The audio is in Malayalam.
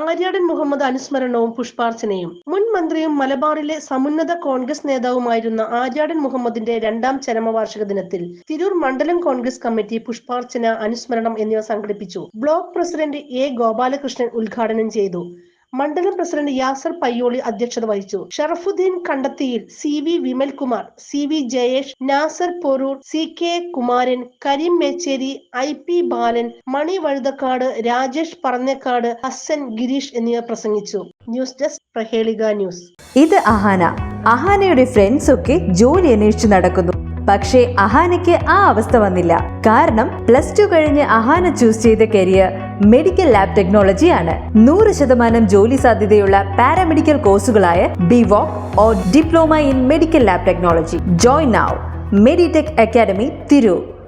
ആര്യാടൻ മുഹമ്മദ് അനുസ്മരണവും പുഷ്പാർച്ചനയും. മുൻ മന്ത്രിയും മലബാറിലെ സമുന്നത കോൺഗ്രസ് നേതാവുമായിരുന്ന ആര്യാടൻ മുഹമ്മദിന്റെ രണ്ടാം ചരമവാർഷിക ദിനത്തിൽ തിരൂർ മണ്ഡലം കോൺഗ്രസ് കമ്മിറ്റി പുഷ്പാർച്ചന അനുസ്മരണം എന്നിവ സംഘടിപ്പിച്ചു. ബ്ലോക്ക് പ്രസിഡന്റ് എ ഗോപാലകൃഷ്ണൻ ഉദ്ഘാടനം ചെയ്തു. മണ്ഡലം പ്രസിഡന്റ് യാസർ പയ്യോളി അധ്യക്ഷത വഹിച്ചു. Sharafuddin Kandathil C V Vimalkumar C V Jayesh Nasar Poroor C K Kumaran Kareem Mecheri I P Balan Mani Vazhuthakkad Rajesh Parannekkad Hasan Girish എന്നിവർ പ്രസംഗിച്ചു. News desk Prahelika news. ഇത് അഹാന. അഹാനയുടെ ഫ്രണ്ട്സ് ഒക്കെ ജോലി അന്വേഷിച്ചു നടക്കുന്നു. പക്ഷേ അഹാനയ്ക്ക് ആ അവസ്ഥ വന്നില്ല. കാരണം പ്ലസ് ടു കഴിഞ്ഞ് അഹാന ചൂസ് ചെയ്ത കരിയർ മെഡിക്കൽ ലാബ് ടെക്നോളജിയാണ്. നൂറ് ശതമാനം ജോലി സാധ്യതയുള്ള paramedical കോഴ്സുകളായ BVoc or diploma in medical lab technology. Join now Meditech academy Tirur.